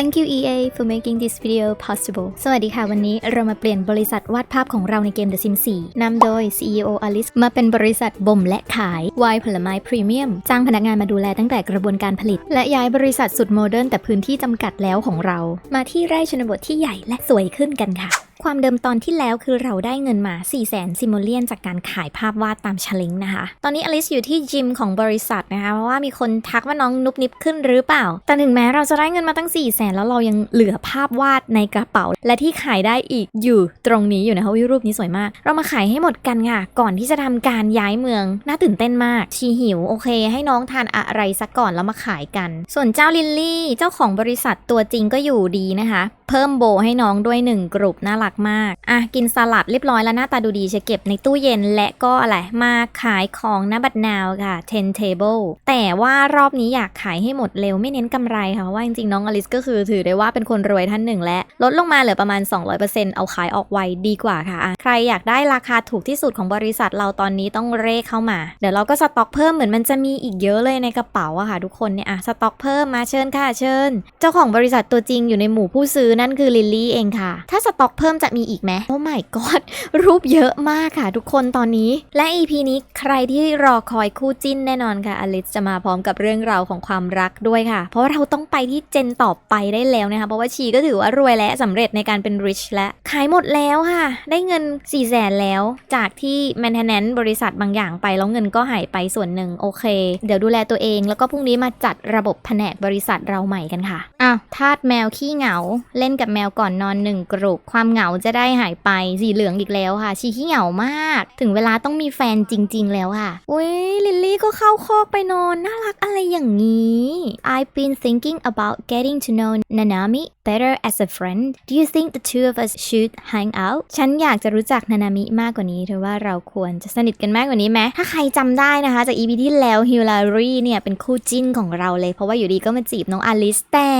Thank you EA for making this video possible สวัสดีค่ะ วันนี้เรามาเปลี่ยนบริษัทวาดภาพของเราในเกม The Sims 4นำโดย CEO Alice มาเป็นบริษัทบ่มและขาย วายผลไม้พรีเมียม จ้างพนักงานมาดูแลตั้งแต่กระบวนการผลิต และย้ายบริษัทสุดโมเดิร์นแต่พื้นที่จำกัดแล้วของเรา มาที่ไร่ชนบทที่ใหญ่และสวยขึ้นกันค่ะ ความเดิมตอนที่แล้วคือเราได้เงินมา 4 0 0แสนซิโมเลียนจากการขายภาพวาดตามชลิงนะคะ ตอนนี้อลิสอยู่ที่จิมของบริษัทนะคะ เพราะว่ามีคนทักว่าน้องนุบนิบขึ้นหรือเปล่า แต่ถึงแม้เราจะได้เงินมาตั้ง 4 0 0แสนแล้วเรายังเหลือภาพวาดในกระเป๋า และที่ขายได้อีกอยู่ตรงนี้อยู่นะคะวิรูปนี้สวยมาก เรามาขายให้หมดกันค่ะ ก่อนที่จะทำการย้ายเมือง น่าตื่นเต้นมาก ชีหิว โอเค ให้น้องทานอะไรสักก่อนแล้วมาขายกัน ส่วนเจ้าลิลลี่ เจ้าของบริษัทตัวจริงก็อยู่ดีนะคะ เพิ่มโบให้น้องด้วยหนึ่งกลุ่มน่ารักมากอะกินสลัดเรียบร้อยแล้วหน้าตาดูดีจะเก็บในตู้เย็นและก็อะไรมาขายของหน้าบัตรนาวค่ะ10 table แต่ว่ารอบนี้อยากขายให้หมดเร็วไม่เน้นกำไรค่ะเพราะว่าจริงๆน้องอลิสก็คือถือได้ว่าเป็นคนรวยท่านหนึ่งและลดลงมาเหลือประมาณ 200%เอาขายออกไวดีกว่าค่ะอะใครอยากได้ราคาถูกที่สุดของบริษัทเราตอนนี้ต้องเร่เข้ามา เดี๋ยวเราก็สต็อกเพิ่มเหมือนมันจะมีอีกเยอะเลยในกระเป๋าอะค่ะทุกคนเนี่ยอะสต็อกเพิ่มมาเชิญค่ะเชิญ เจ้าของบริษัทตัวจริงอยู่ในหมู่ผู้ซื้อนั่นคือลิลลี่เองค่ะ ถ้าสต็อกเพิ่มจะมีอีกไหมโอ้ my god รูปเยอะมากค่ะทุกคนตอนนี้ และ EP นี้ใครที่รอคอยคู่จิ้นแน่นอนค่ะอลิสจะมาพร้อมกับเรื่องราวของความรักด้วยค่ะ เพราะว่าเราต้องไปที่เจนต่อไปได้แล้วนะคะ เพราะว่าชีก็ถือว่ารวยและสำเร็จในการเป็น rich และ ขายหมดแล้วค่ะ ได้เงิน4 0 0แสนแล้วจากที่ maintenance บริษัทบางอย่างไปแล้วเงินก็หายไปส่วนหนึ่งโอเค เดี๋ยวดูแลตัวเอง แล้วก็พรุ่งนี้มาจัดระบบแผนกบริษัทเราใหม่กันค่ะอ้าวทาสแมวขี้เหงาเล่นกับแมวก่อนนอนหนึ่งกลุ่มความเหงาจะได้หายไปสีเหลืองอีกแล้วค่ะ ชีขี้เหงามาก ถึงเวลาต้องมีแฟนจริง ๆ แล้วค่ะอุ้ยลิลลี่ก็เข้าคอกไปนอน น่ารักอะไรอย่างนี้ I've been thinking about getting to know Nanami better as a friend Do you think the two of us should hang out ฉันอยากจะรู้จักนานามิมากกว่านี้เธอว่าเราควรจะสนิทกันมากกว่านี้ไหมถ้าใครจำได้นะคะ จาก EP ที่แล้วฮิลลารีเนี่ยเป็นคู่จิ้นของเราเลย เพราะว่าอยู่ดีก็มาจีบน้องอลิสแต่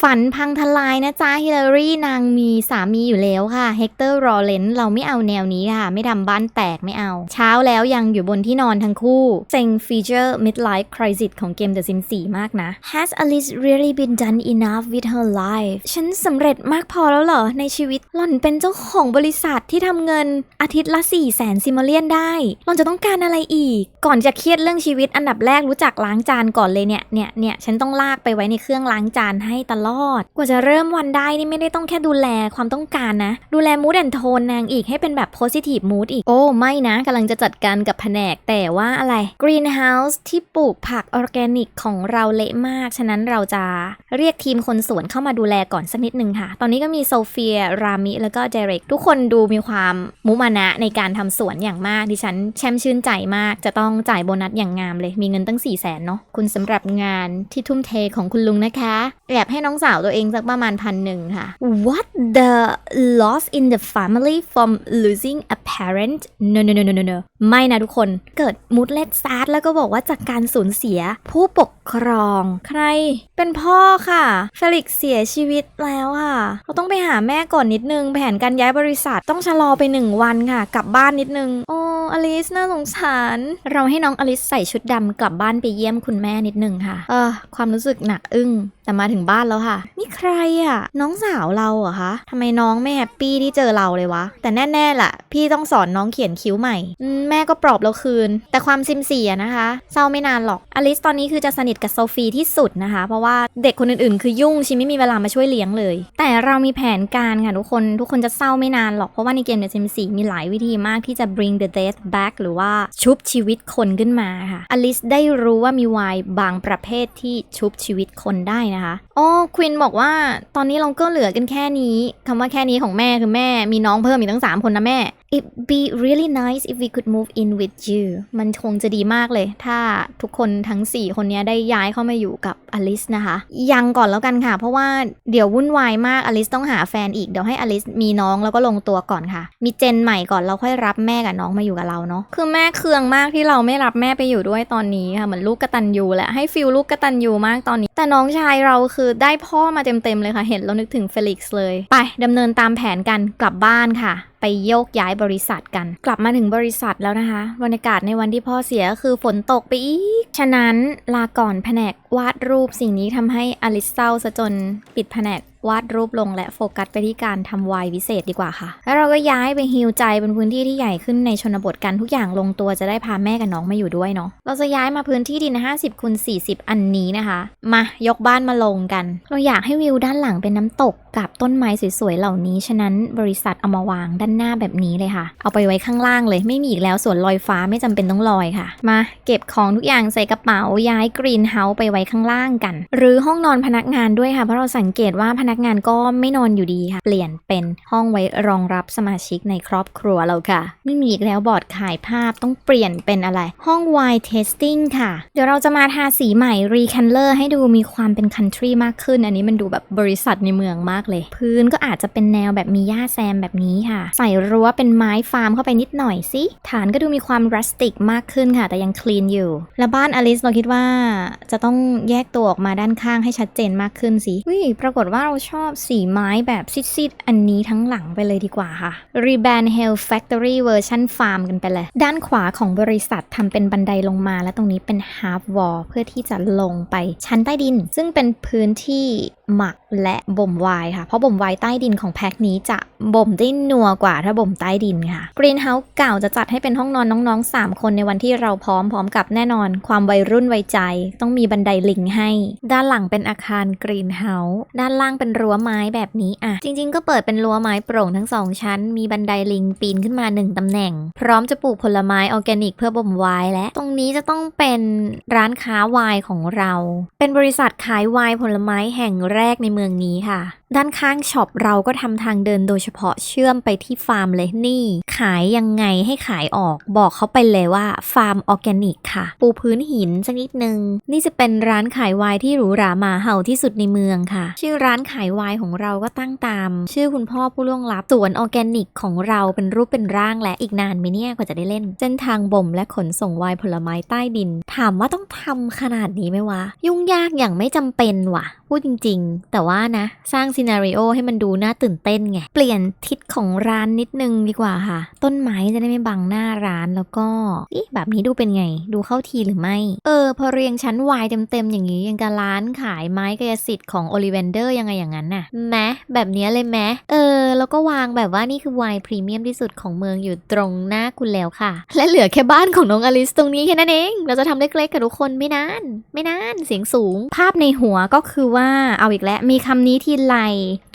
ฝันพังทลายนะจ๊ะฮิลลารีนางมีสามีอยู่แล้วค่ะเฮกเตอร์รอเลนเราไม่เอาแนวนี้ค่ะ ไม่ทำบ้านแตกไม่เอา เช้าแล้วยังอยู่บนที่นอนทั้งคู่เซ็งฟีเจอร์ midlife crisis ของเกม The Sims 4 มากนะ Has Alice really been done enough with her life ฉันสำเร็จมากพอแล้วเหรอ ในชีวิตหล่อนเป็นเจ้าของบริษัทที่ทำเงินอาทิตย์ละ4 0 0แสนซิมเลียนได้ หล่อนจะต้องการอะไรอีก ก่อนจะเครียดเรื่องชีวิตอันดับแรกรู้จักล้างจานก่อนเลยเนี่ยเนี่ยเนี่ยฉันต้องลากไปไว้ในเครื่องล้างจานให้ตลอด กว่าจะเริ่มวันได้นี่ไม่ได้ต้องแค่ดูแลความต้องการนะ ดูแลมูดแอนโทนนางอีกให้เป็นแบบ positive mood อีก โอ้ ไม่นะกำลังจะจัดการกับแผนก แต่ว่าอะไร greenhouse ที่ปลูกผักออร์แกนิกของเราเละมาก ฉะนั้นเราจะเรียกทีมคนสวนเข้ามาดูแลก่อนสักนิดนึงค่ะ ตอนนี้ก็มีโซเฟีย รามิ แล้วก็เดเรกทุกคนดูมีความมุมานะในการทำสวนอย่างมาก ดิฉันแช่มชื่นใจมาก จะต้องจ่ายโบนัสอย่างงามเลย มีเงินตั้ง4 0 0แสนเนาะ คุณสำหรับงานที่ทุ่มเทของคุณลุงนะคะแอบให้น้องสาวตัวเองสักประมาณพันหนึ่งค่ะ What the loss in the family from losing a parent no no no no no no ไม่นะทุกคน เกิดมูดเลดซาร์ดแล้วก็บอกว่าจากการสูญเสียผู้ปกครอง ใคร เป็นพ่อค่ะเฟลิกเสียชีวิตแล้วค่ะเราต้องไปหาแม่ก่อนนิดนึง แผนการย้ายบริษัทต้องชะลอไปหนึ่งวันค่ะ กลับบ้านนิดนึง โอ้อลิสน่าสงสาร เราให้น้องอลิสใส่ชุดดำกลับบ้านไปเยี่ยมคุณแม่นิดนึงค่ะ เออความรู้สึกหนักอึ้ง แต่มาถึงบ้านแล้วค่ะ นี่ใครอะ่ะ น้องสาวเราเหรอคะทำไมน้องไม่แฮปปี้ที่เจอเราเลยวะ แต่แน่ๆล่ะ พี่ต้องสอนน้องเขียนคิ้วใหม่มแม่ก็ปลอบเราคืน แต่ความซิมเสียนะคะ เศร้าไม่นานหรอก อลิสตอนนี้คือจะสนิทกับโซฟีที่สุดนะคะ เพราะว่าเด็กคนอื่นๆ คือยุ่งชิไม่มีเวลามาช่วยเลี้ยงเลย แต่เรามีแผนการค่ะทุกคน ทุกคนจะเศร้าไม่นานหรอก เพราะว่าในเกมเดอะซิมสีมีหลายวิธีมากที่จะ bring the death back หรือว่าชุบชีวิตคนขึ้นมาค่ะ อลิสได้รู้ว่ามีวายบางประเภทที่ชุบชีวิตคนได้นะคะอ๋อควินบอกว่าตอนนี้เราก็เหลือกันแค่นี้คำว่าแค่นี้ของแม่คือแม่มีน้องเพิ่มอีกตั้ง 3 คนนะแม่ It'd be really nice if we could move in with you มันคงจะดีมากเลย ถ้าทุกคนทั้ง 4 คนนี้ได้ย้ายเข้ามาอยู่กับอลิสนะคะ ยังก่อนแล้วกันค่ะ เพราะว่าเดี๋ยววุ่นวายมากอลิสต้องหาแฟนอีก เดี๋ยวให้อลิสมีน้องแล้วก็ลงตัวก่อนค่ะ มีเจนใหม่ก่อนเราค่อยรับแม่กับน้องมาอยู่กับเราเนาะคือแม่เคืองมากที่เราไม่รับแม่ไปอยู่ด้วยตอนนี้ค่ะเหมือนลูกกระตันยูแหละให้ฟิลลูกกระตันยูมากตอนนี้ แต่น้องชายเราคือได้พ่อมาเต็มๆเลยค่ะ เห็นแล้วนึกถึงเฟลิกซ์เลย ไปดำเนินตามแผนกันกลับบ้านค่ะ ไปโยกย้ายบริษัทกัน กลับมาถึงบริษัทแล้วนะคะบรรยากาศในวันที่พ่อเสียคือฝนตกไปอีก ฉะนั้นลาก่อนแผนกวาดรูปสิ่งนี้ทำให้อลิซเศร้าซะจนปิดแผนก วาดรูปลงและโฟกัสไปที่การทำวายวิเศษดีกว่าค่ะ แล้วเราก็ย้ายไปฮิลใจเป็นพื้นที่ที่ใหญ่ขึ้นในชนบทกันทุกอย่างลงตัวจะได้พาแม่กับน้องมาอยู่ด้วยเนาะเราจะย้ายมาพื้นที่ดิน 50คูณ40 อันนี้นะคะ มายกบ้านมาลงกัน เราอยากให้วิวด้านหลังเป็นน้ำตกกับต้นไม้สวยๆเหล่านี้ฉะนั้นบริษัทเอามาวางด้านหน้าแบบนี้เลยค่ะ เอาไปไว้ข้างล่างเลย ไม่มีอีกแล้วส่วนลอยฟ้าไม่จำเป็นต้องลอยค่ะ มาเก็บของทุกอย่างใส่กระเป๋าย้ายกรีนเฮาส์ไปไว้ข้างล่างกัน หรือห้องนอนพนักงานด้วยค่ะเพราะเราสังเกตว่าพนักงานก็ไม่นอนอยู่ดีค่ะ เปลี่ยนเป็นห้องไว้รองรับสมาชิกในครอบครัวเราค่ะ ไม่มีอีกแล้วบอร์ดขายภาพต้องเปลี่ยนเป็นอะไร ห้อง wine tasting ค่ะ เดี๋ยวเราจะมาทาสีใหม่ recolor ให้ดูมีความเป็น country มากขึ้น อันนี้มันดูแบบบริษัทในเมืองมากเลย พื้นก็อาจจะเป็นแนวแบบมีหญ้าแซมแบบนี้ค่ะ ใส่รั้วเป็นไม้ฟาร์มเข้าไปนิดหน่อยสิ ฐานก็ดูมีความ rustic มากขึ้นค่ะ แต่ยัง clean อยู่ และบ้านอลิสเราคิดว่าจะต้องแยกตัวออกมาด้านข้างให้ชัดเจนมากขึ้นสิวิปรากฏว่าเราชอบสีไม้แบบซิดๆ อันนี้ทั้งหลังไปเลยดีกว่าค่ะ Reban Hill Factory Version Farm กันไปเลย ด้านขวาของบริษัททำเป็นบันไดลงมา และตรงนี้เป็น half wall เพื่อที่จะลงไปชั้นใต้ดิน ซึ่งเป็นพื้นที่ หมักและบ่มไวน์ค่ะ เพราะบ่มไวน์ใต้ดินของแพ็คนี้จะบ่มได้นัวกว่าถ้าบ่มใต้ดินค่ะ Green House เก่าจะจัดให้เป็นห้องนอนน้องๆ 3 คนในวันที่เราพร้อมพร้อมกับแน่นอน ความวัยรุ่นวัยใจ ต้องมีบันไดลิงให้ ด้านหลังเป็นอาคาร Green House ด้านล่างเป็นรั้วไม้แบบนี้อะ จริง ๆ ก็เปิดเป็นรั้วไม้โปร่งทั้งสองชั้น มีบันไดลิงปีนขึ้นมา 1ตำแหน่ง พร้อมจะปลูกผลไม้ออร์แกนิกเพื่อบ่มไวน์และตรงนี้จะต้องเป็นร้านค้าไวน์ของเรา เป็นบริษัทขายไวน์ผลไม้แห่งแรกในเมืองนี้ค่ะ ด้านข้างช็อปเราก็ทำทางเดินโดยเฉพาะเชื่อมไปที่ฟาร์มเลยนี่ ขายยังไงให้ขายออกบอกเขาไปเลยว่าฟาร์มออร์แกนิกค่ะ ปูพื้นหินสักนิดนึง นี่จะเป็นร้านขายไวน์ที่หรูหรามาเห่าที่สุดในเมืองค่ะ ชื่อร้านขายไวน์ของเราก็ตั้งตาม ชื่อคุณพ่อผู้ล่วงลับสวนออร์แกนิกของเราเป็นรูปเป็นร่างและอีกนานไหมเนี่ยกว่าจะได้เล่น เส้นทางบ่มและขนส่งไวน์ผลไม้ใต้ดิน ถามว่าต้องทำขนาดนี้ไหมวะ ยุ่งยากอย่างไม่จำเป็นว่ะ พูดจริงแต่ว่านะ สร้างซีนารีโอให้มันดูน่าตื่นเต้นไง เปลี่ยนทิศของร้านนิดนึงดีกว่าค่ะ ต้นไม้จะได้ไม่บังหน้าร้านแล้วก็อีแบบนี้ดูเป็นไง ดูเข้าทีหรือไม่ เออ พอเรียงชั้นวายเต็มๆอย่างนี้ยังกับร้านขายไม้กายสิทธิ์ของโอลิเวนเดอร์ยังไงอย่างนั้นน่ะแม้แบบนี้เลยแม้เออ แล้วก็วางแบบว่านี่คือวน์พรีเมียมที่สุดของเมืองอยู่ตรงหน้าคุณแล้วค่ะ และเหลือแค่บ้านของน้องอลิสตรงนี้แค่นั้นเอง เราจะทำเล็กๆกับทุกคนไม่นาน ไม่นาน เสียงสูง ภาพในหัวก็คือว่าเอาอีกแล้ว มีคำนี้ทีไร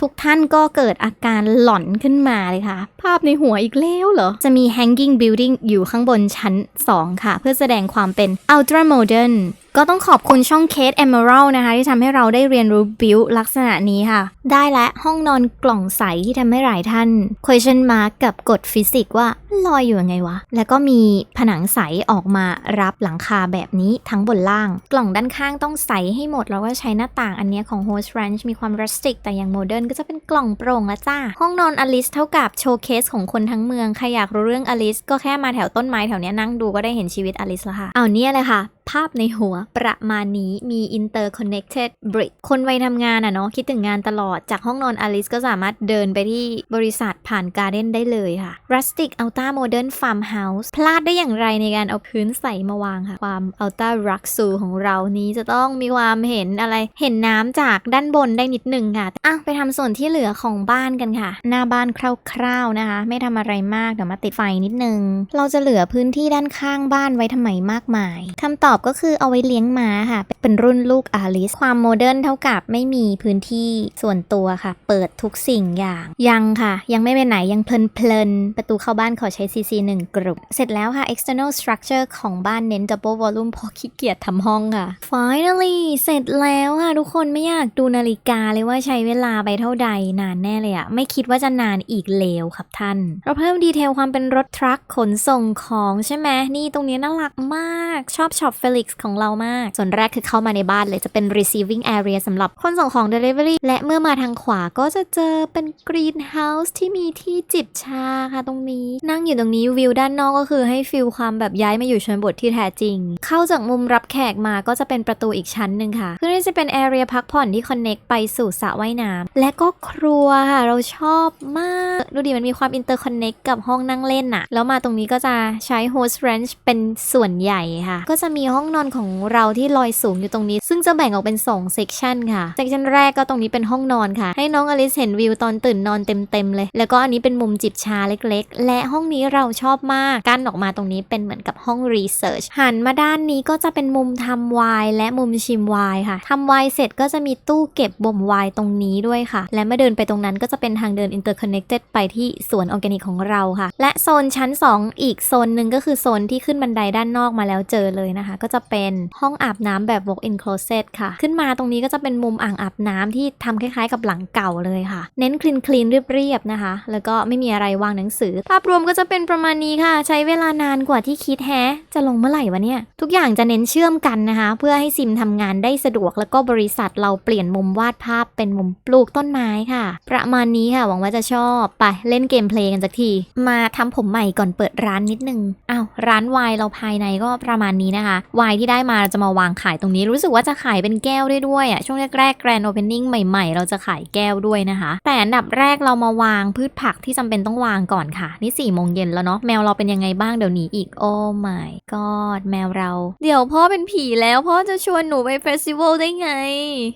ทุกท่านก็เกิดอาการหลอนขึ้นมาเลยค่ะ ภาพในหัวอีกแล้วเหรอ จะมี hanging building อยู่ข้างบนชั้น 2 ค่ะ เพื่อแสดงความเป็น ultra modern ก็ต้องขอบคุณช่องเคส Emerald นะคะ ที่ทำให้เราได้เรียนรู้บิวลักษณะนี้ค่ะได้และห้องนอนกล่องใสที่ทำให้หลายท่าน question mark กับกฎฟิสิกส์ว่าลอยอยู่ยังไงวะ แล้วก็มีผนังใสออกมารับหลังคาแบบนี้ทั้งบนล่าง กล่องด้านข้างต้องใสให้หมด แล้วก็ใช้หน้าต่างอันเนี้ยของ Host Ranch มีความ rustic แต่ยังโมเดิร์นก็จะเป็นกล่องโปร่งละจ้า ห้องนอนอลิสเท่ากับโชว์เคสของคนทั้งเมือง ใครอยากรู้เรื่องอลิสก็แค่มาแถวต้นไม้แถวนี้นั่งดูก็ได้เห็นชีวิตอลิสแล้วค่ะเอาเนี่ยเลยค่ะภาพในหัวประมาณนี้มี interconnected bridge คนวัยทำงานอะเนาะคิดถึงงานตลอดจากห้องนอนอลิสก็สามารถเดินไปที่บริษัทผ่านการ์เด้นได้เลยค่ะ rustic ultra modern farmhouse พลาดได้อย่างไรในการเอาพื้นใสมาวางค่ะ ความ ultra ruxu ของเรานี้จะต้องมีความเห็นอะไร เห็นน้ำจากด้านบนได้นิดนึงค่ะอะไปทำส่วนที่เหลือของบ้านกันค่ะ หน้าบ้านคร่าวๆนะคะ ไม่ทำอะไรมากเดี๋ยวมาติดไฟนิดนึง เราจะเหลือพื้นที่ด้านข้างบ้านไว้ทำไมมากมายคำตอบก็คือเอาไว้เลี้ยงม้าค่ะ เป็นรุ่นลูกอาลิส ความโมเดิร์นเท่ากับไม่มีพื้นที่ส่วนตัวค่ะ เปิดทุกสิ่งอย่าง ยังค่ะ ยังไม่ไปไหนยังเพลินๆ ประตูเข้าบ้านขอใช้ CC 1 กลุ่ม เสร็จแล้วค่ะ external structure ของบ้านเน้น double volume พราะขี้เกียจทำห้องค่ะ finally เสร็จแล้วค่ะ ทุกคนไม่อยากดูนาฬิกาเลยว่าใช้เวลาไปเท่าใดนานแน่เลยอะไม่คิดว่าจะนานอีกแล้วครับท่าน เราเพิ่มดีเทลความเป็นรถทรัคขนส่งของใช่ไหมนี่ตรงนี้น่ารักมากชอบช็อปเฟลิกซ์ของเรามาก ส่วนแรกคือเข้ามาในบ้านเลยจะเป็น receiving area สำหรับคนส่งของ delivery และเมื่อมามาทางขวาก็จะเจอเป็นกรีนเฮาส์ที่มีที่จิบชาค่ะตรงนี้ นั่งอยู่ตรงนี้วิวด้านนอกก็คือให้ฟิลความแบบย้ายมาอยู่ชนบทที่แท้จริง เข้าจากมุมรับแขกมาก็จะเป็นประตูอีกชั้นหนึ่งค่ะเพื่อที่จะเป็นแอเรียพักผ่อนที่คอนเน็กไปสู่สระว่ายน้ำและก็ครัวค่ะเราชอบมาก ดูดิมันมีความอินเตอร์คอนเน็กกับห้องนั่งเล่นอะแล้วมาตรงนี้ก็จะใช้โฮส t รนช์เป็นส่วนใหญ่ค่ะ ก็จะมีห้องนอนของเราที่ลอยสูงอยู่ตรงนี้ ซึ่งจะแบ่งออกเป็น2เซกชันค่ะเซกชันแรกก็ตรงนี้เป็นห้องนอนค่ะ ให้น้องอลิซเห็นวิวตอนตื่นนอนเต็มๆเลย แล้วก็อันนี้เป็นมุมจิบชาเล็กๆ และห้องนี้เราชอบมากกั้นออกมาตรงนี้เป็นเหมือนกับห้องรีเสิร์ชหันมาด้านนี้ก็จะเป็นมุมทำไวน์และมุมชิมไวน์ค่ะทำไวน์เสร็จก็จะมีตู้เก็บบ่มไวน์ตรงนี้ด้วยค่ะ และเมื่อเดินไปตรงนั้นก็จะเป็นทางเดิน interconnected ไปที่สวนออร์แกนิกของเราค่ะ และโซนชั้น 2 อีกโซนหนึ่งก็คือโซนที่ขึ้นบันไดด้านนอกมาแล้วเจอเลยนะคะ ก็จะเป็นห้องอาบน้ำแบบ walk-in closet ค่ะ ขึ้นมาตรงนี้ก็จะเป็นมุมอ่างอาบน้ำที่ทำคล้ายๆกับหลังเก่าเลยค่ะ เน้นคลีนคลีนเรียบๆนะคะ แล้วก็ไม่มีอะไรวางหนังสือ ภาพรวมก็จะเป็นประมาณนี้ค่ะ ใช้เวลานานกว่าที่คิดแฮะ จะลงเมื่อไหร่วะเนี่ย ทุกอย่างจะเน้นเชื่อมกันนะคะ เพื่อให้ซิมทำงานได้สะดวก แล้วก็บริษัทเราเปลี่ยนมุมวาดภาพเป็นมุมปลูกต้นไม้ค่ะ ประมาณนี้ค่ะ หวังว่าจะชอบไปเล่นเกมเพลย์กันสักที มาทำผมใหม่ก่อนเปิดร้านนิดนึงอ้าวร้านไวน์เราภายในก็ประมาณนี้นะคะไวน์ที่ได้มาเราจะมาวางขายตรงนี้ รู้สึกว่าจะขายเป็นแก้วได้ด้วยอะช่วงแรกๆแกรนโอเพนนิ่งใหม่ ๆ เราจะขายแก้วด้วยนะคะ แต่อันดับแรกเรามาวางพืชผักที่จำเป็นต้องวางก่อนค่ะ นี่4ี่โมงเย็นแล้วเนาะแมวเราเป็นยังไงบ้างเดี๋ยวนี้อีกโอ้ my god แมวเรา เดี๋ยวพ่อเป็นผีแล้วพ่อจะชวนหนูไปเฟสติวัลได้ไง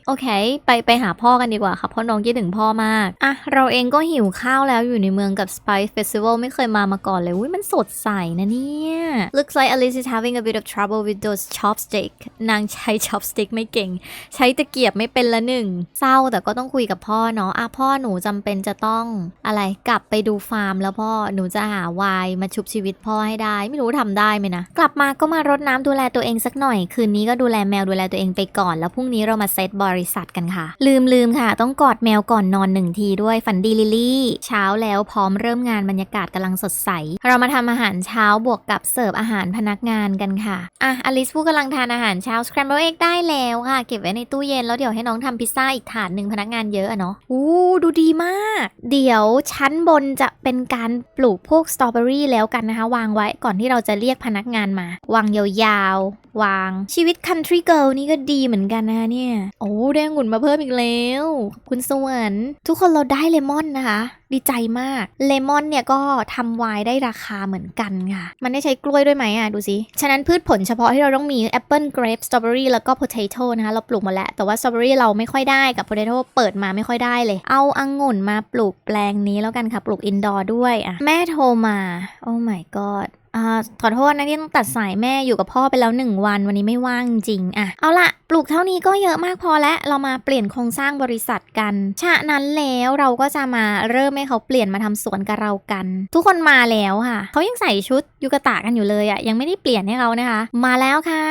โอเค ไปไปหาพ่อกันดีกว่าค่ะเพราะน้องคิดถึงพ่อมากอะเราเองก็หิวข้าวแล้วอยู่ในเมืองกับ Spice Festival ไม่เคยมามาก่อนเลยอุ้ยมันสดใสนะเนี่ย Looks like Alice is having a bit of trouble with those chopstick นางใช้ chopstick ไม่เก่ง ใช้ตะเกียบไม่เป็นละหนึ่งเศร้าแต่ก็ต้องคุยกับพ่อเนาะอะพ่อหนูจำเป็นจะต้องอะไรกลับไปดูฟาร์มแล้วพ่อหนูจะหาวายมาชุบชีวิตพ่อให้ได้ ไม่รู้ทำได้ไหมนะ กลับมาก็มารดน้ำดูแลตัวเองสักหน่อย คืนนี้ก็ดูแลแมวดูแลตัวเองไปก่อน แล้วพรุ่งนี้เรามาเซตบริษัทกันค่ะ ลืมลืมค่ะ ต้องกอดแมวก่อนนอนหนึ่งทีด้วยฝันดีลิลี่ เช้าแล้วพร้อมเริ่มงานบรรยากาศกำลังสดใส เรามาทำอาหารเช้าบวกกับเสิร์ฟอาหารพนักงานกันค่ะอะอลิสผู้กำลังทานอาหารเช้า scramble egg ได้แล้วค่ะเก็บไว้ในตู้เย็นแล้วเดี๋ยวให้น้องทำพิซซ่าอีกถาดหนึ่งพนักงานเยอะอะเนาะอู้ดูดีมาก เดี๋ยวชั้นบนจะเป็นการปลูกพวกสตรอเบอรี่แล้วกันนะคะ วางไว้ก่อนที่เราจะเรียกพนักงานมา วางยาวๆ วางชีวิต country girl นี่ก็ดีเหมือนกันนะคะเนี่ย โอ้ได้องุ่นมาเพิ่มอีกแล้ว คุณสวรรค์ทุกคนเราได้เลมอนนะคะดีใจมากเลมอนเนี่ยก็ทำไวน์ได้ราคาเหมือนกันค่ะ มันได้ใช้กล้วยด้วยไหมอะ ดูสิ ฉะนั้นพืชผลเฉพาะที่เราต้องมีแอปเปิลเกรปสตรอเบอรี่แล้วก็โพเทโต้นะคะ เราปลูกหมาแล้ว แต่ว่าสตรอเบอรี่เราไม่ค่อยได้กับโพเทโต้เปิดมาไม่ค่อยได้เลย เอาอังุ่นมาปลูกแปลงนี้แล้วกันค่ะ ปลูกอินดอร์ด้วยอะแม่โทรมา โอ้ my god อขอโทษนะที่ต้องตัดสายแม่อยู่กับพ่อไปแล้วหนึ่งวันวันนี้ไม่ว่างจริงอะเอาละปลูกเท่านี้ก็เยอะมากพอแล้วเรามาเปลี่ยนโครงสร้างบริษัทกันฉะนั้นแล้วเราก็จะมาเริ่มให้เขาเปลี่ยนมาทำสวนกับเรากัน ทุกคนมาแล้วค่ะ เขายังใส่ชุด ยูกะตะกันอยู่เลยอะยังไม่ได้เปลี่ยนให้เขานะคะ มาแล้วค่ะ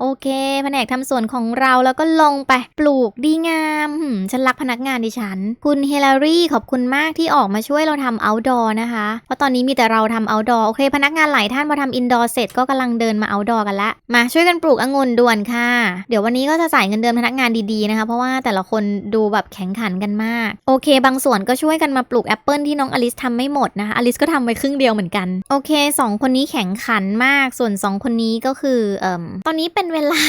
โอเค แผนกทำสวนของเราแล้วก็ลงไปปลูกดีงามฉันรักพนักงานดิฉัน คุณเฮลารีขอบคุณมากที่ออกมาช่วยเราทำ outdoor นะคะ เพราะตอนนี้มีแต่เราทำ outdoor โอเค พนักงานหลายท่านพอทำ indoor เสร็จก็กำลังเดินมา outdoor กันละ มาช่วยกันปลูกองุ่นด่วนค่ะ เดี๋ยววันนี้ก็จะจ่ายเงินเดือนพนักงานดีๆนะคะ เพราะว่าแต่ละคนดูแบบแข็งขันกันมาก โอเค บางส่วนก็ช่วยกันมาปลูกแอปเปิลที่น้องอลิสทำไม่หมดนะคะอลิสก็ทำไปครึ่งเดียวเหมือนกัน โอเคสองคนนี้แข็งขันมากส่วนสองคนนี้ก็คือเอ่มตอนนี้เป็นเวลา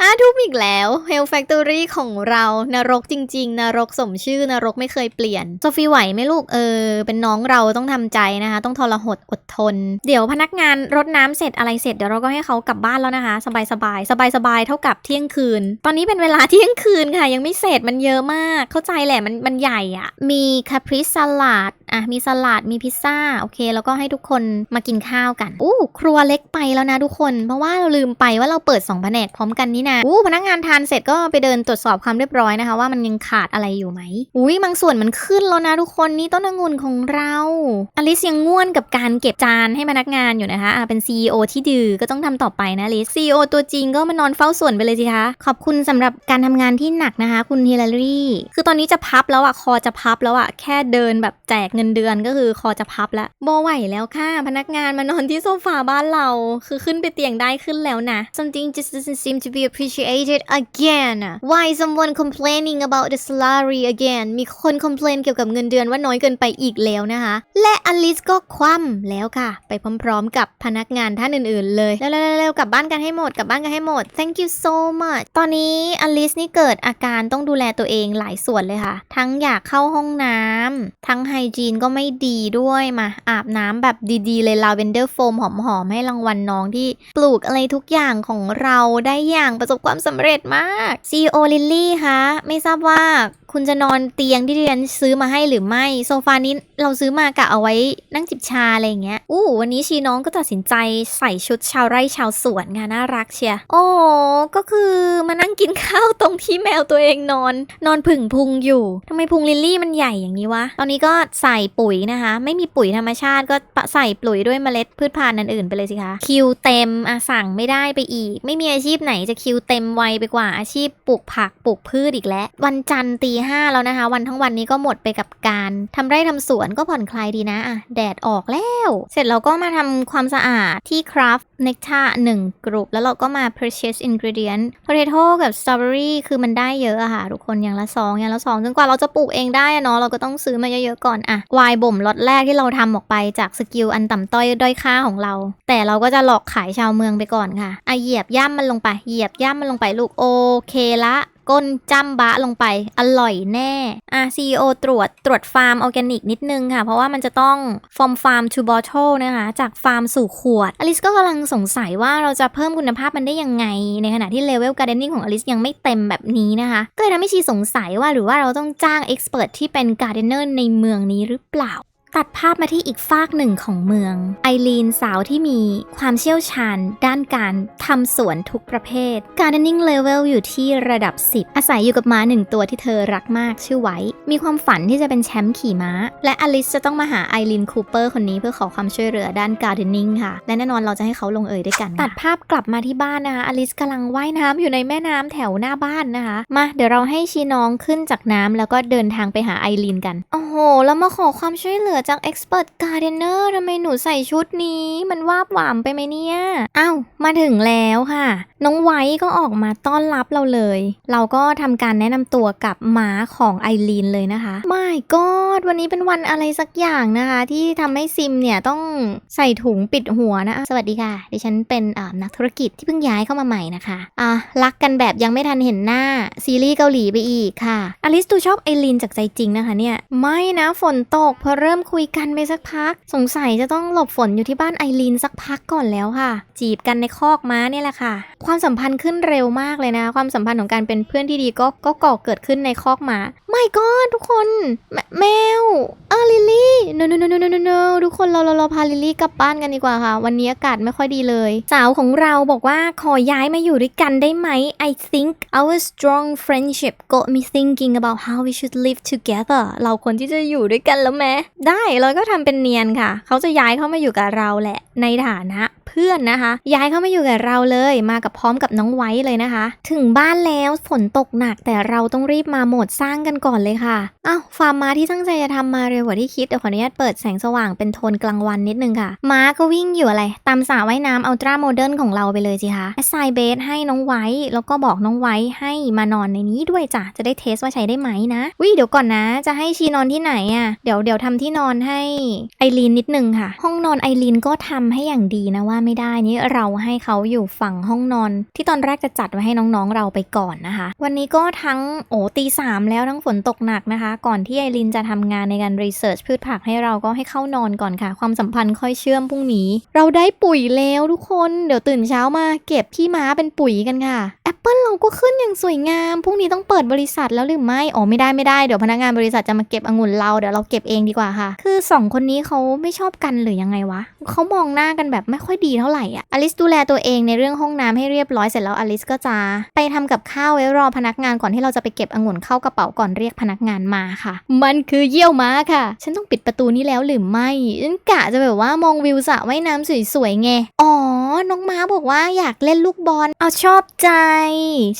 ห้าทุ่มอีกแล้ว Hell Factory ของเรานรกจริง ๆ นรกสมชื่อนรกไม่เคยเปลี่ยนโซฟีไหวไหมลูกเออ เป็นน้องเราต้องทำใจนะคะ ต้องทรหดอดทน เดี๋ยวพนักงานรดน้ำเสร็จอะไรเสร็จเดี๋ยวเราก็ให้เขากลับบ้านแล้วนะคะ สบายสบายสบายสบายเท่ากับเที่ยงคืน ตอนนี้เป็นเวลาเที่ยงคืนค่ะ ยังไม่เสร็จมันเยอะมาก เข้าใจแหละมันมันใหญ่อะมีคาปริสลัดอะมีสลัดมีพิซซ่าโอเค แล้วก็ให้ทุกคนมากินข้าวกันอู้ครัวเล็กไปแล้วนะทุกคน เพราะว่าเราลืมไปว่าเราเปิด2แผนกพร้อมกันนี่นะอู้พนักงานทานเสร็จก็ไปเดินตรวจสอบความเรียบร้อยนะคะ ว่ามันยังขาดอะไรอยู่ไหมอุ้ยบางส่วนมันขึ้นแล้วนะทุกคนนี่ต้นองุ่นของเราอลิสยังง่วนกับการเก็บจานให้พนักงานอยู่นะคะอะเป็น CEO ที่ดื้อก็ต้องทำต่อไปนะอลิส CEO ตัวจริงก็มานอนเฝ้าส่วนไปเลยสิคะ ขอบคุณสำหรับการทำงานที่หนักนะคะ คุณฮิลลารีคือตอนนี้จะพับแล้วอะคอจะพับแล้วอะแค่เดินแบบแจกเงินเดือนก็คือคอจะพับแล้วโบไหวแล้วค่ะ พนักงานมานอนที่โซฟาบ้านเรา คือขึ้นไปเตียงได้ขึ้นแล้วนะ something just doesn't seem to be appreciated again why someone complaining about the salary again มีคน complain เกี่ยวกับเงินเดือนว่าน้อยเกินไปอีกแล้วนะคะ และอลิสก็คว่ำแล้วค่ะ ไปพร้อมๆ กับพนักงานท่านอื่นๆ เลย เร็วๆๆๆกลับบ้านกันให้หมดกลับบ้านกันให้หมด thank you so much ตอนนี้อลิสนี่เกิดอาการต้องดูแลตัวเองหลายส่วนเลยค่ะ ทั้งอยากเข้าห้องน้ำทั้งไฮจีนก็ไม่ดีด้วยมาอาบน้ำแบบดีๆ เลยลาเวนเดอร์โฟมหอมๆ ให้รางวัลน้องที่ปลูกอะไรทุกอย่างของเราได้อย่างประสบความสำเร็จมาก CEO ลิลลี่คะไม่ทราบว่าคุณจะนอนเตียงที่ดิฉันซื้อมาให้หรือไม่ โซฟานี้เราซื้อมากะเอาไว้นั่งจิบชาอะไรอย่างเงี้ยอู้วันนี้ชีน้องก็ตัดสินใจใส่ชุดชาวไร่ชาวสวนค่ะน่ารักเชียโอ้ก็คือมานั่งกินข้าวตรงที่แมวตัวเองนอน นอนผึ่งพุงอยู่ทำไมพุงลิลลี่มันใหญ่อย่างนี้วะ ตอนนี้ก็ใส่ส่ปุ๋ยนะคะ ไม่มีปุ๋ยธรรมชาติก็ใส่ปุ๋ยด้วยเมล็ดพืชพันธุ์อันอื่นไปเลยสิคะ คิวเต็มอะสั่งไม่ได้ไปอีก ไม่มีอาชีพไหนจะคิวเต็มไวไปกว่าอาชีพปลูกผักปลูกพืชอีกแล้ว วันจันทร์ตีห้าแล้วนะคะ วันทั้งวันนี้ก็หมดไปกับการทำไร่ทำสวนก็ผ่อนคลายดีนะอะแดดออกแล้ว เสร็จเราก็มาทำความสะอาดที่คราฟ craft nectar หนึ่งกลุ่มแล้วเราก็มา purchase ingredient potato กับ strawberry คือมันได้เยอะอะค่ะ ทุกคนอย่างละสองอย่างละสองจนกว่าเราจะปลูกเองได้เนาะเราก็ต้องซื้อมาเยอะๆก่อนอะวายบ่มล็อตแรกที่เราทำออกไปจากสกิลอันต่ำต้อยด้อยค่าของเรา แต่เราก็จะหลอกขายชาวเมืองไปก่อนค่ะอะเหยียบย่ำมันลงไปเหยียบย่ำมันลงไปลูกโอเคละ ก้นจ้ำบะลงไป อร่อยแน่ อะ CEO ตรวจตรวจฟาร์มออร์แกนิกนิดนึงค่ะ เพราะว่ามันจะต้อง from farm to bottle นะคะ จากฟาร์มสู่ขวด อลิสก็กำลังสงสัยว่าเราจะเพิ่มคุณภาพมันได้ยังไง ในขณะที่เลเวลการ์เดนนิ่งของอลิสยังไม่เต็มแบบนี้นะคะ ก็เลยทำให้ชีสงสัยว่าหรือว่าเราต้องจ้างเอ็กซ์เพรสที่เป็นการ์เดนเนอร์ในเมืองนี้หรือเปล่า ตัดภาพมาที่อีกฝากหนึ่งของเมือง ไอรีนสาวที่มีความเชี่ยวชาญ ด้านการทำสวนทุกประเภท Gardening Level อยู่ที่ระดับ 10 อาศัยอยู่กับม้าหนึ่งตัวที่เธอรักมากชื่อไว้ มีความฝันที่จะเป็นแชมป์ขี่ม้า และอลิสจะต้องมาหาไอรีนคูเปอร์คนนี้เพื่อขอความช่วยเหลือด้าน Gardening ค่ะ และแน่นอนเราจะให้เขาลงเอยด้วยกัน ตัดภาพกลับมาที่บ้านนะคะอลิสกำลังว่ายน้ำอยู่ในแม่น้ำแถวหน้าบ้านนะคะ มาเดี๋ยวเราให้ชีน้องขึ้นจากน้ำแล้วก็เดินทางไปหาไอรีนกันโอ้โหแล้วมาขอความช่วยเหลือจาก Expert Gardener ทำไมหนูใส่ชุดนี้มันวาบหวามไปไหมเนี่ยอ้าวมาถึงแล้วค่ะ น้องไว้ก็ออกมาต้อนรับเราเลย เราก็ทำการแนะนำตัวกับหมาของไอรีนเลยนะคะไม่ก็วันนี้เป็นวันอะไรสักอย่างนะคะ ที่ทำให้ซิมเนี่ยต้องใส่ถุงปิดหัวนะ สวัสดีค่ะ ดิฉันเป็นนักธุรกิจที่เพิ่งย้ายเข้ามาใหม่นะคะอะรักกันแบบยังไม่ทันเห็นหน้าซีรีส์เกาหลีไปอีกค่ะอลิสตูชอบไอรีนจากใจจริงนะคะเนี่ยไม่นะฝนตกพอเริ่มคุุยกันไปสักพัก สงสัยจะต้องหลบฝนอยู่ที่บ้านไอรีนสักพักก่อนแล้วค่ะ จีบกันในคอกม้าเนี่ยแหละค่ะ ความสัมพันธ์ขึ้นเร็วมากเลยนะ ความสัมพันธ์ของการเป็นเพื่อนที่ดีก็ก็ก่อเกิดขึ้นในคอกม้าไม่ก็ทุกคนแมแมวเออลิลลี่ no no no no no no no ทุกคนเราเราเราพาลิลลี่กลับบ้านกันดีกว่าค่ะ วันนี้อากาศไม่ค่อยดีเลย สาวของเราบอกว่าขอย้ายมาอยู่ด้วยกันได้ไหม I think our strong friendship got me thinking about how we should live together เราควรที่จะอยู่ด้วยกันแล้วแม้ได้เราก็ทำเป็นเนียนค่ะ เขาจะย้ายเข้ามาอยู่กับเราแหละ ในฐานะเพื่อนนะคะ ย้ายเข้ามาอยู่กับเราเลย มากับพร้อมกับน้องไว้เลยนะคะ ถึงบ้านแล้วฝนตกหนักแต่เราต้องรีบมาโหมดสร้างกันก่อนเลยค่ะอ้าวฟาร์มมาที่ตั้งใจจะทำมาเร็วกว่าที่คิดเดี๋ยวขออนุญาตเปิดแสงสว่างเป็นโทนกลางวันนิดนึงค่ะ ม้าก็วิ่งอยู่อะไร ตามสระว่ายน้ำอัลตร้าโมเดิร์นของเราไปเลยสิคะแอสไซเบสให้น้องไว้ แล้วก็บอกน้องไว้ให้มานอนในนี้ด้วยจ้ะจะได้เทสว่าใช้ได้ไหมนะวิเดี๋ยวก่อนนะ จะให้ชีนอนที่ไหนอะ่ะเดี๋ยวเดี๋ยวทำที่นอนให้ไอรีนนิดนึงค่ะ ห้องนอนไอรีนก็ทำให้อย่างดีนะว่าไม่ได้นี่เราให้เขาอยู่ฝั่งห้องนอน ที่ตอนแรกจะจัดไว้ให้น้องๆเราไปก่อนนะคะ วันนี้ก็ทั้งโอ้ตีสามแล้วทั้งฝนตกหนักนะคะ ก่อนที่ไอรินจะทำงานในการรีเสิร์ชพืชผักให้เราก็ให้เข้านอนก่อนค่ะ ความสัมพันธ์ค่อยเชื่อมพรุ่งนี้ เราได้ปุ๋ยแล้วทุกคนเดี๋ยวตื่นเช้ามาเก็บขี้ม้าเป็นปุ๋ยกันค่ะแอปเปิลเราก็ขึ้นอย่างสวยงามพรุ่งนี้ต้องเปิดบริษัทแล้วหรือไม่อ๋อไม่ได้ไม่ได้เดี๋ยวพนักงานบริษัทจะมาเก็บองุ่นเราเดี๋ยวเราเก็บเองดีกว่าค่ะคือสองคนนี้เขาไม่ชอบกันหรือยังไงวะเขามองหน้ากันแบบไม่ค่อยดีเท่าไหร่อะอลิสดูแลตัวเองในเรื่องห้องน้ำให้เรียบร้อยเสร็จแล้วอลิสก็จะไปทำกับข้าวไว้รอพนักงานก่อนที่เราจะไปเก็บองุ่นเข้ากระเป๋าก่อนเรียกพนักงานมาค่ะ มันคือเยี่ยวม้าค่ะ ฉันต้องปิดประตูนี้แล้วหรือไม่ฉันกะจะแบบว่ามองวิวสระว่ายน้ำสวยๆไงอ๋อน้องม้าบอกว่าอยากเล่นลูกบอลเอาชอบใจ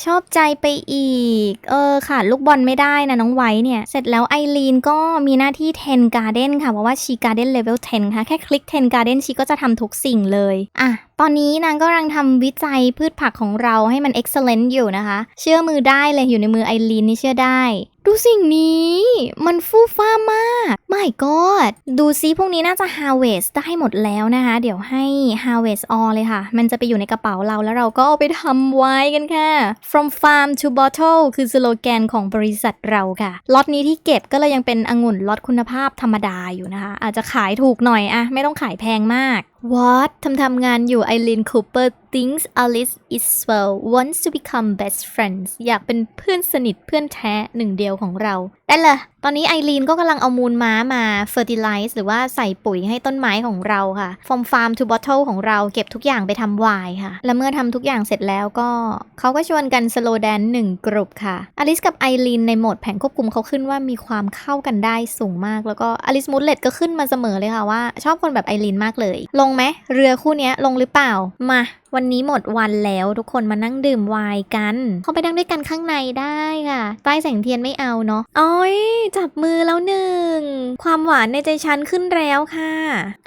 ชอบใจไปอีก เออขาดลูกบอลไม่ได้นะน้องไว้เนี่ย เสร็จแล้วไอรีนก็มีหน้าที่10 Garden ค่ะเพราะว่าชี Garden Level 10 ค่ะ แค่คลิก 10 Garden ชีก็จะทำทุกสิ่งเลย อะตอนนี้นางก็กำลังทำวิจัยพืชผักของเราให้มัน excellent อยู่นะคะ เชื่อมือได้เลยอยู่ในมือไอรีนนี่เชื่อได้ ดูสิ่งนี้ มันฟูฟ้ามาก my god ดูซิพวกนี้น่าจะ harvest ได้หมดแล้วนะคะ เดี๋ยวให้ harvest all เลยค่ะ มันจะไปอยู่ในกระเป๋าเราแล้วเราก็เอาไปทำไวน์กันค่ะ from farm to bottle คือสโลแกนของบริษัทเราค่ะ ล็อตนี้ที่เก็บก็เลยยังเป็นองุ่นล็อตคุณภาพธรรมดาอยู่นะคะ อาจจะขายถูกหน่อยอะไม่ต้องขายแพงมาก วอตทำทำงานอยู่ไอรีนคูเปอร์ thinks Alice is well wants to become best friends อยากเป็นเพื่อนสนิทเพื่อนแท้หนึ่งเดียวของเรา ได้เลย ตอนนี้ไอรีนก็กำลังเอามูลม้ามา fertilize หรือว่าใส่ปุ๋ยให้ต้นไม้ของเราค่ะ from farm to bottle ของเราเก็บทุกอย่างไปทำไวน์ค่ะ และเมื่อทำทุกอย่างเสร็จแล้วก็เขาก็ชวนกัน slow dance หนึ่งกลุ่มค่ะอลิสกับไอรีนในโหมดแผงควบคุมเขาขึ้นว่ามีความเข้ากันได้สูงมาก แล้วก็อลิสมูดเลตก็ขึ้นมาเสมอเลยค่ะว่า ชอบคนแบบไอรีนมากเลย ลงไหมเรือคู่นี้ลงหรือเปล่ามา วันนี้หมดวันแล้วทุกคนมานั่งดื่มไวน์กัน เข้าไปนั่งด้วยกันข้างในได้ค่ะ ใต้แสงเทียนไม่เอาเนาะอ้อยจับมือแล้วหนึ่ง ความหวานในใจฉันขึ้นแล้วค่ะ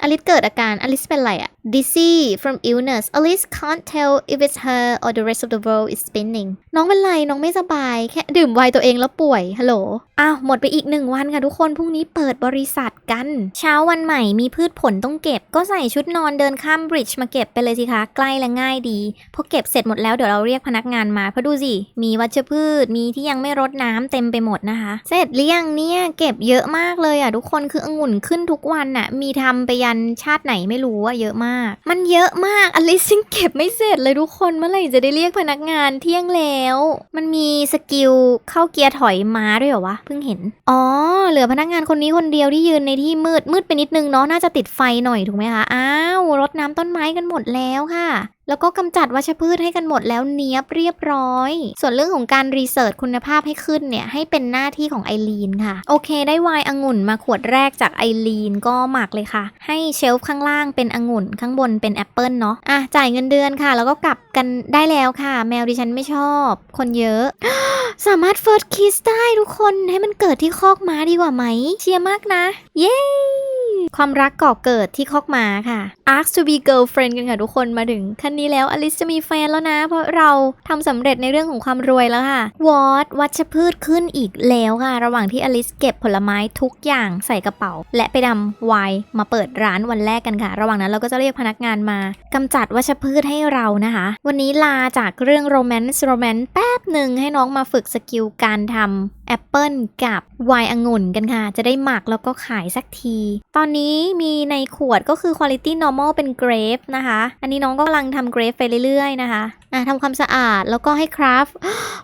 อลิสเกิดอาการ อลิสเป็นอะไรอะ dizzy from illness Alice can't tell if it's her or the rest of the world is spinning น้องเป็นไร น้องไม่สบาย แค่ดื่มไวน์ตัวเองแล้วป่วย ฮัลโหล อ้าว หมดไปอีกหนึ่งวันค่ะทุกคน พรุ่งนี้เปิดบริษัทกัน เช้าวันใหม่มีพืชผลต้องเก็บ ก็ใส่ชุดนอนเดินข้ามบริดจ์มาเก็บไปเลยสิคะ ใกล้และง่ายดี พอเก็บเสร็จหมดแล้วเดี๋ยวเราเรียกพนักงานมาเพราะดูสิ มีวัชพืช มีที่ยังไม่รดน้ำเต็มไปหมดนะคะ เสร็จหรือยังเนี่ยเก็บเยอะมากเลยอะทุกคนคือองุ่นขึ้นทุกวันน่ะ มีทำไปยันชาติไหนไม่รู้อะเยอะมาก มันเยอะมากอลิซยังเก็บไม่เสร็จเลยทุกคนเมื่อไหร่จะได้เรียกพนักงานเที่ยงแล้ว มันมีสกิลเข้าเกียร์ถอยม้าด้วยเหรอวะเพิ่งเห็น อ๋อ เหลือพนักงานคนนี้คนเดียวที่ยืนในที่มืดมืดไปนิดนึงเนาะน่าจะติดไฟหน่อยถูกไหมคะ อ้าวรดน้ำต้นไม้กันหมดแล้วค่ะแล้วก็กำจัดวัชพืชให้กันหมดแล้วเนี้ยบเรียบร้อย ส่วนเรื่องของการรีเสิร์ชคุณภาพให้ขึ้นเนี่ย ให้เป็นหน้าที่ของไอรีนค่ะ โอเคได้วน์องุ่นมาขวดแรกจากไอรีนก็หมักเลยค่ะ ให้เชลฟ์ข้างล่างเป็นองุ่นข้างบนเป็นแอปเปิลเนาะอะจ่ายเงินเดือนค่ะ แล้วก็กลับกันได้แล้วค่ะ แมวดิฉันไม่ชอบ คนเยอะ สามารถเฟิร์สคิสได้ทุกคนให้มันเกิดที่คอกม้าดีกว่าไหม เชียร์มากนะ เย้ ความรักก่อเกิดที่คอกม้าค่ะ Ask to be girlfriend กันค่ะทุกคนมาถึงขั้นนี้แล้วอลิสจะมีแฟนแล้วนะ เพราะเราทำสำเร็จในเรื่องของความรวยแล้วค่ะวอตวัชพืชขึ้นอีกแล้วค่ะ ระหว่างที่อลิสเก็บผลไม้ทุกอย่างใส่กระเป๋า และไปดำไวน์มาเปิดร้านวันแรกกันค่ะ ระหว่างนั้นเราก็จะเรียกพนักงานมากำจัดวัชพืชให้เรานะคะ วันนี้ลาจากเรื่องโรแมนต์โรแมนต์แป๊บหนึ่งให้น้องมาฝึกสกิลการทำ แอปเปิลกับไวน์องุ่นกันค่ะ จะได้หมักแล้วก็ขายสักที ตอนนี้มีในขวดก็คือ Quality Normal เป็นเกรฟนะคะ อันนี้น้องก็กำลังทำเกรฟไปเรื่อยๆนะคะอะทำความสะอาดแล้วก็ให้คราฟ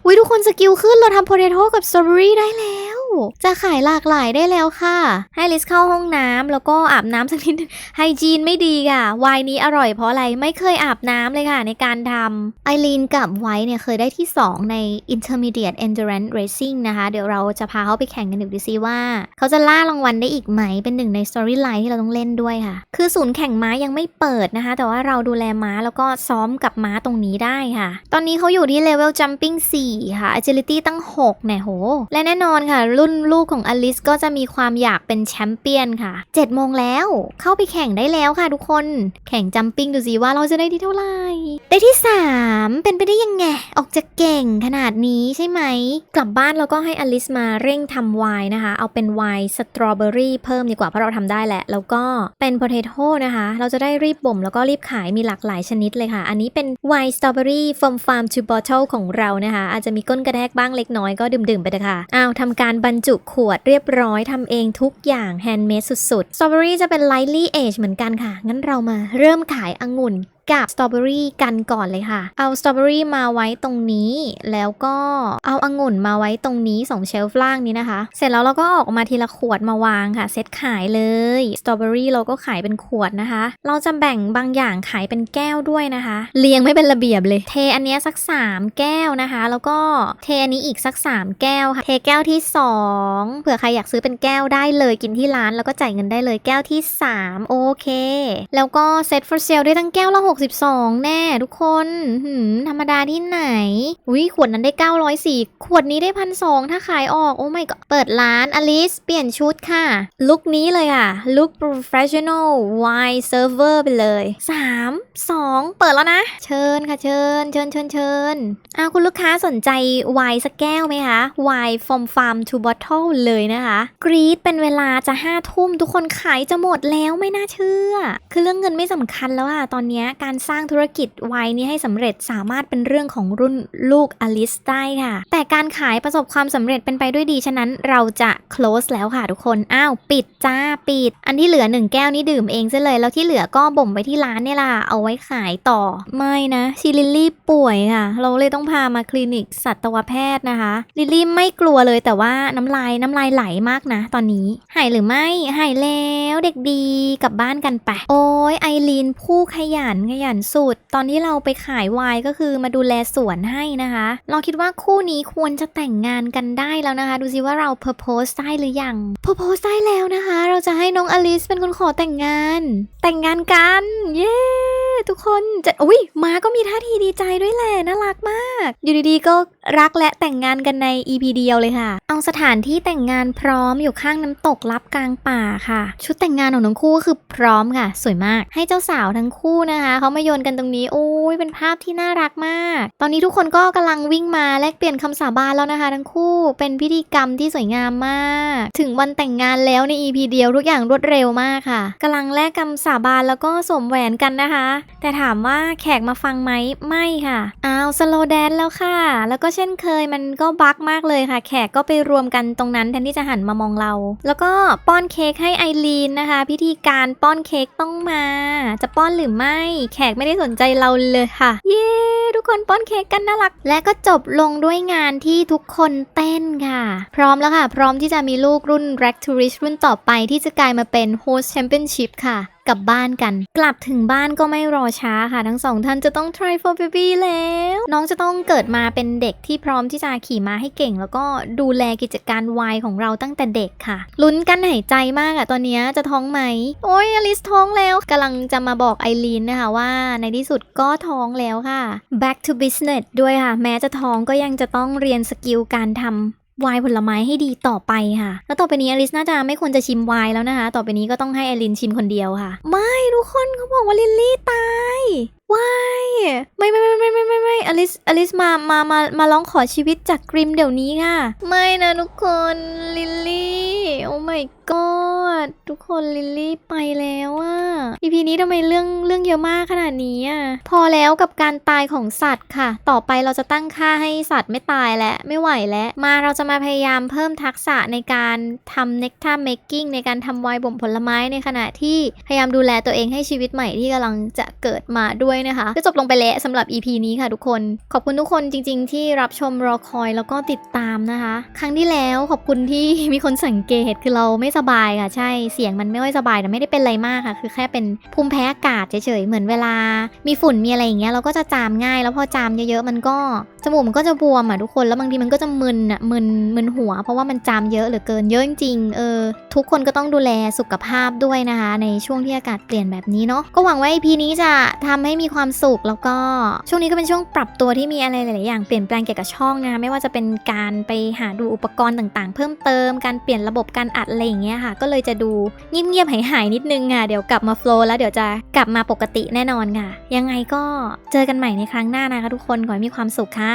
อุ้ยทุกคนสกิลขึ้นเราทำโพเทโต้กับสตรอเบอรี่ได้แล้ว จะขายหลากหลายได้แล้วค่ะ ให้ลิสเข้าห้องน้ำแล้วก็อาบน้ำสักนิดไฮจีนไม่ดีค่ะวน์นี้อร่อยเพราะอะไรไม่เคยอาบน้ำเลยค่ะในการทำไอรีนกับไวท์เนี่ยเคยได้ที่ 2 ใน Intermediate Endurance Racing นะคะ เดี๋ยวเราจะพาเขาไปแข่งกันดูซิว่า เขาจะล่ารางวัลได้อีกไหมเป็นหนึ่งใน Storyline ที่เราต้องเล่นด้วยค่ะ คือศูนย์แข่งม้ายังไม่เปิดนะคะ แต่ว่าเราดูแลม้าแล้วก็ซ้อมกับม้าตรงนี้ได้ค่ะ ตอนนี้เขาอยู่ที่ Level Jumping 4 ค่ะ Agility ตั้ง6เนี่ยโห และแน่นอนค่ะรุนลูกของอลิสก็จะมีความอยากเป็นแชมเปี้ยนค่ะ7โมงแล้วเข้าไปแข่งได้แล้วค่ะทุกคน แข่งจัมปิ้งดูสิว่าเราจะได้ที่เท่าไหร่ ได้ที่ 3 เป็นไปได้ยังไง ออกจะเก่งขนาดนี้ใช่ไหม กลับบ้านแล้วก็ให้อลิสมาเร่งทำไวน์นะคะ เอาเป็นไวน์สตรอเบอรี่เพิ่มดีกว่าเพราะเราทำได้แหละ แล้วก็เป็นโพเทโต้นะคะ เราจะได้รีบบ่มแล้วก็รีบขายมีหลากหลายชนิดเลยค่ะ อันนี้เป็นไวน์สตรอเบอรี่ from farm to bottle ของเรานะคะ อาจจะมีก้นกระแทกบ้างเล็กน้อยก็ดื่มๆไปเถอะค่ะอ้าวทำการบรรจุขวดเรียบร้อยทำเองทุกอย่างแฮนด์เมดสุดๆสตรอเบอรี่จะเป็นไลท์ลี่เอจเหมือนกันค่ะ งั้นเรามาเริ่มขายองุ่น กับสตรอเบอรี่กันก่อนเลยค่ะ เอาสตรอเบอรี่มาไว้ตรงนี้ แล้วก็เอาองุ่นมาไว้ตรงนี้สองเชลฟ์ล่างนี้นะคะ เสร็จแล้วเราก็ออกมาทีละขวดมาวางค่ะ เซตขายเลยสตรอเบอรี่เราก็ขายเป็นขวดนะคะ เราจะแบ่งบางอย่างขายเป็นแก้วด้วยนะคะ เรียงไม่เป็นระเบียบเลย เทอันเนี้ยสัก 3 แก้วนะคะ แล้วก็เทอันนี้อีกสัก 3 แก้วค่ะ เทแก้วที่ 2 เผื่อใครอยากซื้อเป็นแก้วได้เลยกินที่ร้านแล้วก็จ่ายเงินได้เลยแก้วที่ 3 โอเค แล้วก็เซต for sale ด้วยทั้งแก้วละ62 แน่ทุกคนหืมธรรมดาที่ไหน อุ้ยขวดนั้นได้ 904 ขวดนี้ได้พันสถ้าขายออก โอ้ไม่ก็เปิดร้านอลิสเปลี่ยนชุดค่ะ ลุคนี้เลยค่ะ ลุค professional wine server ไปเลย 3 2 เปิดแล้วนะ เชิญค่ะเชิญ เชิญเชิญเชิญอ้าวคุณลูกค้าสนใจไวน์สักแก้วไหมคะไวน์ from farm to bottle เลยนะคะ กรีดเป็นเวลาจะห้าทุ่มทุกคนขายจะหมดแล้วไม่น่าเชื่อ คือเรื่องเงินไม่สำคัญแล้วอะตอนเนี้ยการสร้างธุรกิจไวน์นี้ให้สำเร็จสามารถเป็นเรื่องของรุ่นลูกอลิสได้ค่ะ แต่การขายประสบความสำเร็จเป็นไปด้วยดีฉะนั้นเราจะ close แล้วค่ะทุกคน อ้าว ปิดจ้าปิด อันที่เหลือหนึ่งแก้วนี่ดื่มเองซะเลย แล้วที่เหลือก็บ่มไว้ที่ร้านเนี่ยล่ะ เอาไว้ขายต่อ ไม่นะชีลิลลี่ป่วยค่ะ เราเลยต้องพามาคลินิกสัตวแพทย์นะคะ ลิลลี่ไม่กลัวเลยแต่ว่าน้ำลายน้ำลายไหลมากนะ ตอนนี้ หายหรือไม่ หายแล้วเด็กดีกลับบ้านกันไป โอ้ยไอรีนผู้ขยันขยันสุด ตอนที่เราไปขายไวน์ก็คือมาดูแลสวนให้นะคะ เราคิดว่าคู่นี้ควรจะแต่งงานกันได้แล้วนะคะ ดูสิว่าเรา propose ได้หรือยัง propose ได้แล้วนะคะ เราจะให้น้องอลิสเป็นคนขอแต่งงาน แต่งงานกัน เย้ทุกคนจะอุ้ยมาก็มีท่าทีดีใจด้วยแหละน่ารักมาก อยู่ดีๆก็รักและแต่งงานกันใน EP เดียวเลยค่ะ เอาสถานที่แต่งงานพร้อมอยู่ข้างน้ำตกลับกลางป่าค่ะ ชุดแต่งงานของทั้งคู่ก็คือพร้อมค่ะ สวยมาก ให้เจ้าสาวทั้งคู่นะคะเขามาโยนกันตรงนี้โอ้ยเป็นภาพที่น่ารักมาก ตอนนี้ทุกคนก็กำลังวิ่งมาแลกเปลี่ยนคำสาบานแล้วนะคะ ทั้งคู่เป็นพิธีกรรมที่สวยงามมาก ถึงวันแต่งงานแล้วใน EP เดียวทุกอย่างรวดเร็วมากค่ะกำลังแลกคำสาบานแล้วก็สวมแหวนกันนะคะ แต่ถามว่าแขกมาฟังไหมไม่ค่ะอ้าวสโลแดนแล้วค่ะ แล้วก็เช่นเคยมันก็บักมากเลยค่ะ แขกก็ไปรวมกันตรงนั้นแทนที่จะหันมามองเรา แล้วก็ป้อนเค้กให้ไอรีนนะคะ พิธีการป้อนเค้กต้องมา จะป้อนหรือไม่แขกไม่ได้สนใจเราเลยค่ะ เย้ทุกคนป้อนเค้กกันน่ารัก และก็จบลงด้วยงานที่ทุกคนเต้นค่ะ พร้อมแล้วค่ะ พร้อมที่จะมีลูกรุ่น r a c t o Rich รุ่นต่อไปที่จะกลายมาเป็น Host Championship ค่ะ กลับบ้านกัน กลับถึงบ้านก็ไม่รอช้าค่ะ ทั้งสองท่านจะต้อง try for baby แล้ว น้องจะต้องเกิดมาเป็นเด็กที่พร้อมที่จะขี่ม้าให้เก่ง แล้วก็ดูแลกิจการวายของเราตั้งแต่เด็กค่ะ ลุ้นกันหายใจมากอะตอนนี้จะท้องไหม โอ้ยอลิสท้องแล้วกำลังจะมาบอกไอรีนนะคะว่า ในที่สุดก็ท้องแล้วค่ะ back to business ด้วยค่ะ แม้จะท้องก็ยังจะต้องเรียนสกิลการทำ ไวน์ผลไม้ให้ดีต่อไปค่ะ แล้วต่อไปนี้อลิสน่าจะไม่ควรจะชิมไวน์แล้วนะคะ ต่อไปนี้ก็ต้องให้อลินชิมคนเดียวค่ะ ไม่ทุกคนเขาบอกว่าลิลลี่ตายไวน์ไม่ไม่ไม่ไม่ไม่ไม่ไม่อลิสอลิสมามามามาร้องขอชีวิตจากกริมเดี๋ยวนี้ค่ะ ไม่นะทุกคนลิลลี่โอ้ my god ทุกคนลิลลี่ไปแล้วอะอีพีนี้ทำไมเรื่องเรื่องเยอะมากขนาดนี้อะพอแล้วกับการตายของสัตว์ค่ะ ต่อไปเราจะตั้งค่าให้สัตว์ไม่ตายแล้วไม่ไหวแล้วมาเราจะมาพยายามเพิ่มทักษะในการทำ nectar making ในการทำไวน์บ่มผลไม้ในขณะที่พยายามดูแลตัวเองให้ชีวิตใหม่ที่กำลังจะเกิดมาด้วยนะคะ ก็จบลงไปแล้วสำหรับ EP นี้ค่ะทุกคน ขอบคุณทุกคนจริง ๆ ที่รับชมรอคอยแล้วก็ติดตามนะคะ ครั้งที่แล้วขอบคุณที่มีคนสังเกตคือเราไม่สบายค่ะ ใช่เสียงมันไม่ค่อยสบายแต่ไม่ได้เป็นอะไรมากค่ะ คือแค่เป็นภูมิแพ้อากาศเฉยๆเหมือนเวลา มีฝุ่นมีอะไรอย่างเงี้ยเราก็จะจามง่าย แล้วพอจามเยอะๆมันก็ จมูกมันก็จะบวมอะทุกคนแล้วบางทีมันก็จะมึนอะมึนมึนหัว เพราะว่ามันจามเยอะเหลือเกินเยอะจริงเออทุกคนก็ต้องดูแลสุขภาพด้วยนะคะ ในช่วงที่อากาศเปลี่ยนแบบนี้เนาะก็หวังว่า EP นี้จะทำให้มีความสุขแล้วก็ช่วงนี้ก็เป็นช่วงปรับตัวที่มีอะไรหลายๆอย่างเปลี่ยนแปลงเกี่ยวกับช่องนะคะไม่ว่าจะเป็นการไปหาดูอุปกรณ์ต่างๆ เพิ่มเติมการเปลี่ยนระบบการอัดอะไรอย่างเงี้ยค่ะ ก็เลยจะดูเงียบๆหายๆนิดนึงค่ะเดี๋ยวกลับมาโฟล์แล้วเดี๋ยวจะกลับมาปกติแน่นอนค่ะ ยังไงก็เจอกันใหม่ในครั้งหน้านะคะทุกคนขอให้มีความสุขค่ะ